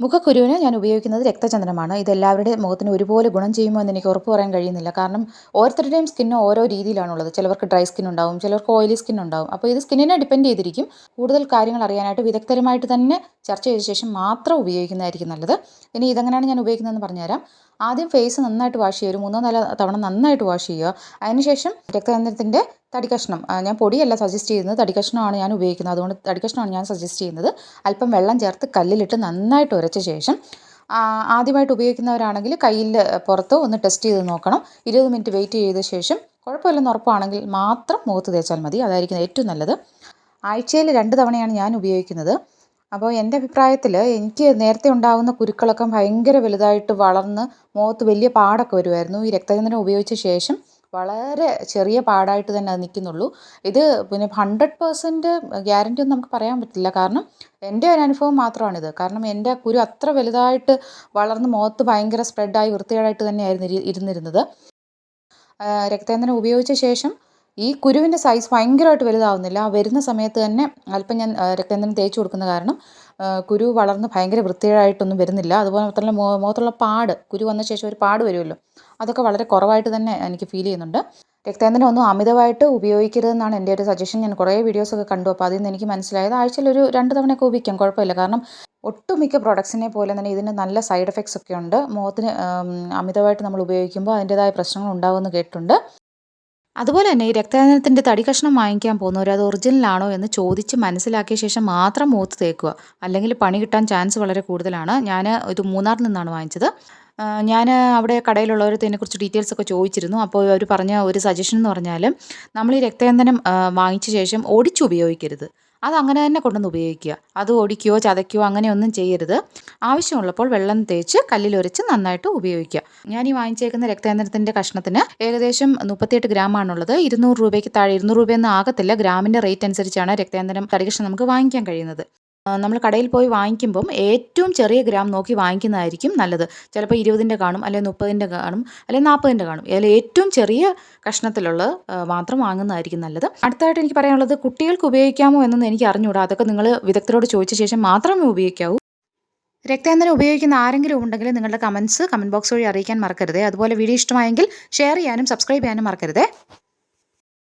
മുഖക്കുരുവിന് ഞാൻ ഉപയോഗിക്കുന്നത് രക്തചന്ദ്രമാണ് ഇതെല്ലാവരുടെ മുഖത്തിന് ഒരുപോലെ ഗുണം ചെയ്യുമോ എന്ന് എനിക്ക് ഉറപ്പ് പറയാൻ കഴിയുന്നില്ല. കാരണം ഓരോരുത്തരുടെയും സ്കിന്ന് ഓരോ രീതിയിലാണുള്ളത്. ചിലവർക്ക് ഡ്രൈ സ്കിൻ ഉണ്ടാവും ചിലർക്ക് ഓയിലി സ്കിൻ ഉണ്ടാവും. അപ്പോൾ ഇത് സ്കിന്നിനെ ഡിപ്പെൻഡ് ചെയ്തിരിക്കും. കൂടുതൽ കാര്യങ്ങൾ അറിയാനായിട്ട് വിദഗ്ധരുമായിട്ട് തന്നെ ചർച്ച ചെയ്ത ശേഷം മാത്രം ഉപയോഗിക്കുന്നതായിരിക്കും നല്ലത്. ഇനി ഇതെങ്ങനെയാണ് ഞാൻ ഉപയോഗിക്കുന്നതെന്ന് പറഞ്ഞുതരാം. ആദ്യം ഫേസ് നന്നായിട്ട് വാഷ് ചെയ്യുക. ഒരു മൂന്നോ നാലോ തവണ നന്നായിട്ട് വാഷ് ചെയ്യുക. അതിനുശേഷം രക്തചന്ദ്രത്തിന്റെ തടി കഷ്ണം ഞാൻ പൊടിയല്ല സജസ്റ്റ് ചെയ്യുന്നത്. തടി കഷ്ണമാണ് ഞാൻ ഉപയോഗിക്കുന്നത്. അതുകൊണ്ട് തടി കഷ്ണമാണ് ഞാൻ സജസ്റ്റ് ചെയ്യുന്നത്. അല്പം വെള്ളം ചേർത്ത് കല്ലിലിട്ട് നന്നായിട്ട് ഉരച്ച ശേഷം ആദ്യമായിട്ട് ഉപയോഗിക്കുന്നവരാണെങ്കിൽ കയ്യിൽ പുറത്ത് ഒന്ന് ടെസ്റ്റ് ചെയ്ത് നോക്കണം. ഇരുപത് മിനിറ്റ് വെയിറ്റ് ചെയ്ത ശേഷം കുഴപ്പമില്ലെന്ന് ഉറപ്പാണെങ്കിൽ മാത്രം മുഖത്ത് തേച്ചാൽ മതി. അതായിരിക്കും ഏറ്റവും നല്ലത്. ആഴ്ചയിൽ രണ്ട് തവണയാണ് ഞാൻ ഉപയോഗിക്കുന്നത്. അപ്പോൾ എന്റെ അഭിപ്രായത്തിൽ എനിക്ക് നേരത്തെ ഉണ്ടാകുന്ന കുരുക്കളൊക്കെ ഭയങ്കര വലുതായിട്ട് വളർന്ന് മുഖത്ത് വലിയ പാടൊക്കെ വരുമായിരുന്നു ഈ രക്തചന്ദനം ഉപയോഗിച്ച ശേഷം വളരെ ചെറിയ പാടായിട്ട് തന്നെ അത് നിൽക്കുന്നുള്ളൂ. ഇത് പിന്നെ ഹൺഡ്രഡ് പേഴ്സന്റ് ഗ്യാരണ്ടി ഒന്നും നമുക്ക് പറയാൻ പറ്റില്ല. കാരണം എന്റെ ഒരു അനുഭവം മാത്രമാണിത്. കാരണം എന്റെ കുരു അത്ര വലുതായിട്ട് വളർന്ന് മുഖത്ത് ഭയങ്കര സ്പ്രെഡായി വൃത്തികേടായിട്ട് തന്നെയായിരുന്നു ഇരി- ഇരുന്നിരുന്നത്. രക്തചന്ദനം ഉപയോഗിച്ച ശേഷം ഈ കുരുവിന്റെ സൈസ് ഭയങ്കരമായിട്ട് വലുതാവുന്നില്ല. ആ വരുന്ന സമയത്ത് തന്നെ അല്പം ഞാൻ ആ, രക്തചന്ദനം തേച്ച് കൊടുക്കുന്ന കാരണം കുരു വളർന്ന് ഭയങ്കര വൃത്തികേടായിട്ടൊന്നും വരുന്നില്ല. അതുപോലെ മാത്രമല്ല മുഖത്തുള്ള പാട് കുരു വന്ന ശേഷം ഒരു പാട് വരുമല്ലോ. അതൊക്കെ വളരെ കുറവായിട്ട് തന്നെ എനിക്ക് ഫീൽ ചെയ്യുന്നുണ്ട്. രക്തചന്ദനം ഒന്നും അമിതമായിട്ട് ഉപയോഗിക്കരുതെന്നാണ് എന്റെ ഒരു സജഷൻ ഞാൻ കുറേ വീഡിയോസൊക്കെ കണ്ടു. അപ്പോൾ അതിൽ നിന്ന് എനിക്ക് മനസ്സിലായത് ആഴ്ചയിൽ ഒരു രണ്ട് തവണയൊക്കെ ഉപയോഗിക്കാം. കുഴപ്പമില്ല. കാരണം ഒട്ടുമിക്ക പ്രൊഡക്ട്സിനെ പോലെ തന്നെ ഇതിന് നല്ല സൈഡ് എഫക്ട്സ് ഒക്കെ ഉണ്ട്. മുഖത്തിന് അമിതമായിട്ട് നമ്മൾ ഉപയോഗിക്കുമ്പോൾ അതിന്റെതായ പ്രശ്നങ്ങൾ ഉണ്ടാകുമെന്ന് കേട്ടിട്ടുണ്ട്. അതുപോലെ തന്നെ ഈ രക്തദാനത്തിന്റെ തടി കഷ്ണം വാങ്ങിക്കാൻ പോകുന്നവർ അത് ഒറിജിനൽ ആണോ എന്ന് ചോദിച്ച് മനസ്സിലാക്കിയ ശേഷം മാത്രം മൂത്ത് തേക്കുക. അല്ലെങ്കിൽ പണി കിട്ടാൻ ചാൻസ് വളരെ കൂടുതലാണ്. ഞാൻ ഇത് മൂന്നാറിൽ നിന്നാണ് വാങ്ങിച്ചത്. ഞാൻ അവിടെ കടയിലുള്ളവരത്തെ ഇതിനെക്കുറിച്ച് ഡീറ്റെയിൽസ് ഒക്കെ ചോദിച്ചിരുന്നു. അപ്പോൾ അവർ പറഞ്ഞ ഒരു സജഷൻ എന്ന് പറഞ്ഞാൽ നമ്മൾ ഈ രക്തചന്ദനം വാങ്ങിച്ച ശേഷം ഒടിച്ച് അത് അങ്ങനെ തന്നെ കൊണ്ടുവന്ന് ഉപയോഗിക്കുക. അത് ഒടിക്കുകയോ ചതയ്ക്കുകയോ അങ്ങനെയൊന്നും ചെയ്യരുത്. ആവശ്യമുള്ളപ്പോൾ വെള്ളം തേച്ച് കല്ലിലൊരച്ച് നന്നായിട്ട് ഉപയോഗിക്കുക. ഞാൻ ഈ വാങ്ങിച്ചേക്കുന്ന രക്തേന്ദ്രത്തിന്റെ കഷ്ണത്തിന് ഏകദേശം മുപ്പത്തിയെട്ട് ഗ്രാമാണുള്ളത്. ഇരുന്നൂറ് രൂപയ്ക്ക് താഴെ ഇരുന്നൂറ് രൂപയൊന്നും ആകത്തില്ല. ഗ്രാമിന്റെ റേറ്റ് അനുസരിച്ചാണ് രക്തേന്ദ്രം തടി നമുക്ക് വാങ്ങിക്കാൻ കഴിയുന്നത്. നമ്മൾ കടയിൽ പോയി വാങ്ങിക്കുമ്പം ഏറ്റവും ചെറിയ ഗ്രാം നോക്കി വാങ്ങിക്കുന്നതായിരിക്കും നല്ലത്. ചിലപ്പോൾ ഇരുപതിന്റെ കാണും അല്ലെങ്കിൽ മുപ്പതിന്റെ കാണും അല്ലെങ്കിൽ നാൽപ്പതിന്റെ കാണും. അതിൽ ഏറ്റവും ചെറിയ കഷ്ണത്തിലുള്ള മാത്രം വാങ്ങുന്നതായിരിക്കും നല്ലത്. അടുത്തതായിട്ട് എനിക്ക് പറയാനുള്ളത് കുട്ടികൾക്ക് ഉപയോഗിക്കാമോ എന്നൊന്നും എനിക്ക് അറിഞ്ഞുകൂടാ. അതൊക്കെ നിങ്ങൾ വിദഗ്ധരോട് ചോദിച്ച ശേഷം മാത്രമേ ഉപയോഗിക്കാവൂ. രക്താന്തരം ഉപയോഗിക്കുന്ന ആരെങ്കിലും ഉണ്ടെങ്കിൽ നിങ്ങളുടെ കമൻസ് കമന്റ് ബോക്സ് വഴി അറിയിക്കാൻ മറക്കരുതേ. അതുപോലെ വീഡിയോ ഇഷ്ടമായെങ്കിൽ ഷെയർ ചെയ്യാനും സബ്സ്ക്രൈബ് ചെയ്യാനും മറക്കരുതേ.